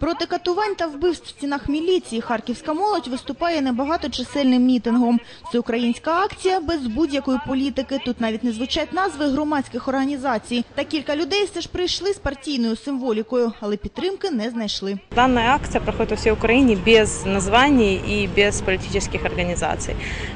Проти катувань та вбивств в стінах міліції харківська молодь виступає небагаточисельним мітингом. Це українська акція без будь-якої політики. Тут навіть не звучать назви громадських організацій. Та кілька людей все ж прийшли з партійною символікою, але підтримки не знайшли. Данная акция проходит во всей Украине без названий и без политических организаций.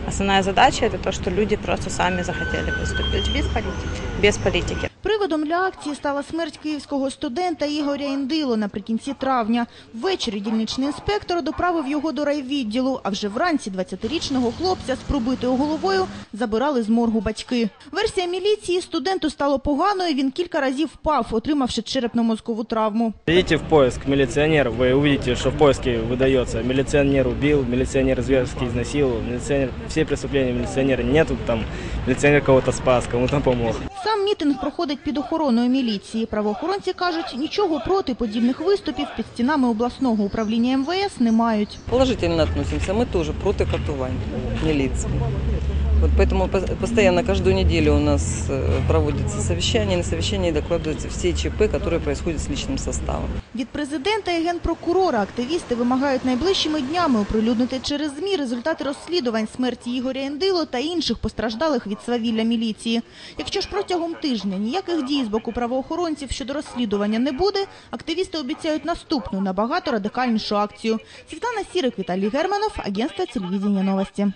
Основная задача это то, что люди просто сами захотели выступить. Без политики. Без политики. Приводом для акції стала смерть київського студента Ігоря Індило наприкінці травня. Ввечері дільничний інспектор доправив його до райвідділу, а вже вранці 20-річного хлопця з пробитою головою забирали з моргу батьки. Версія міліції студенту стало поганою, він кілька разів впав, отримавши черепно-мозкову травму. Идите в поиск милиционер, вы увидите, что в поиске выдается милиционер убил, милиционер зверски изнасиловал, милиционер, все преступления милиционера нету, там милиционер кого-то спас, кому-то помог. Сам мітинг проходить під охороною міліції. Правоохоронці кажуть, нічого проти подібних виступів під стінами обласного управління МВС не мають. Положительно відносимося, ми теж проти катувань милиции. Вот поэтому по- постоянно каждую неделю у нас э, проводятся совещания, на совещании докладываются все ЧП, которые происходят с личным составом. Від президента і генпрокурора активісти вимагають найближчими днями оприлюднити через ЗМІ результати розслідувань смерті Ігоря Ендило та інших постраждалих від свавілля міліції. Якщо ж протягом тижня ніяких дій з боку правоохоронців щодо розслідування не буде, активісти обіцяють наступну набагато радикальнішу акцію. Світлана Сірик, Віталій Германов, агентство телевізійні новості.